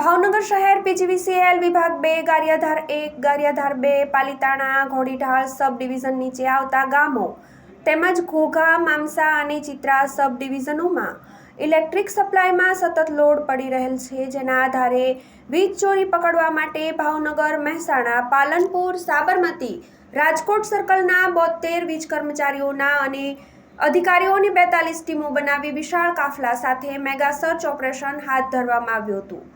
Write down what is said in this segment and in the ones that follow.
ભાવનગર શહેર પીજીવીસીએલ વિભાગ બે, ગારિયાધાર એક, ગારિયાધાર બે, પાલીતાણા, ઘોડીઢાળ સબ ડિવિઝન નીચે આવતા ગામો તેમજ ઘોઘા, મામસા અને ચિત્રા સબ ડિવિઝનોમાં ઇલેક્ટ્રિક સપ્લાયમાં સતત લોડ પડી રહેલ છે. જેના આધારે વીજ ચોરી પકડવા માટે ભાવનગર, મહેસાણા, પાલનપુર, સાબરમતી, રાજકોટ સર્કલના બોતેર વીજ કર્મચારીઓના અને અધિકારીઓની બેતાલીસ ટીમો બનાવી વિશાળ કાફલા સાથે મેગા સર્ચ ઓપરેશન હાથ ધરવામાં આવ્યું હતું.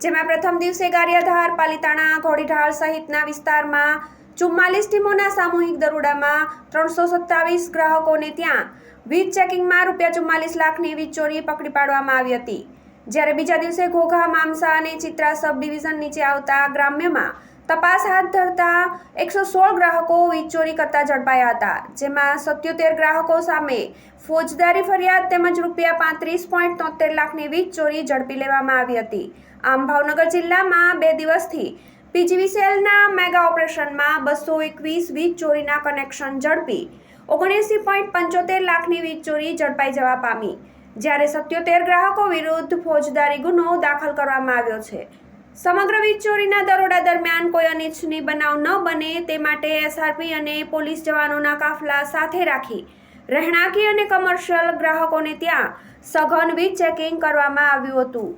જેમાં પ્રથમ દિવસે ગારિયાધાર, પાલીતાણા, ઘોડીઢાળ સહિતના વિસ્તારમાં ચુમ્માલીસ ટીમોના સામૂહિક દરોડામાં ત્રણસો સત્તાવીસ ગ્રાહકોને ત્યાં વીજ ચેકિંગમાં રૂપિયા ચુમ્માલીસ લાખની વીજ ચોરી પકડી પાડવામાં આવી હતી. જ્યારે બીજા દિવસે ઘોઘા, મામસા અને ચિત્રા સબ ડિવિઝન નીચે આવતા ગ્રામ્યમાં તપાસ હાથ ધરતા એકસો સોળ ગ્રાહકો વીજ ચોરી કરતા ઝડપાયા હતા, જેમાં સત્યોતેર ગ્રાહકો સામે ફોજદારી ફરિયાદ તેમજ રૂપિયા પાંત્રીસ પોઈન્ટ તોતેર લાખની વીજ ચોરી ઝડપી લેવામાં આવી હતી. આમ ભાવનગર જિલ્લામાં બે દિવસથી પીજીવીસીએલના મેગા ઓપરેશનમાં બસો એકવીસ વીજ ચોરીના કનેક્શન ઝડપી, ઓગણએંસી પોઈન્ટ પંચોતેર લાખની વીજ ચોરી ઝડપાઈ જવા પામી. જ્યારે સત્યોતેર ગ્રાહકો વિરુદ્ધ ફોજદારી ગુનો દાખલ કરવામાં આવ્યો છે. સમગ્ર વીજ ચોરીના દરોડા દરમિયાન કોઈ અનિચ્છનીય બનાવ ન બને તે માટે એસઆરપી અને પોલીસ જવાનોના કાફલા સાથે રાખી રહેણાંકી અને કમર્શિયલ ગ્રાહકોને ત્યાં સઘન વીજ ચેકિંગ કરવામાં આવ્યું હતું.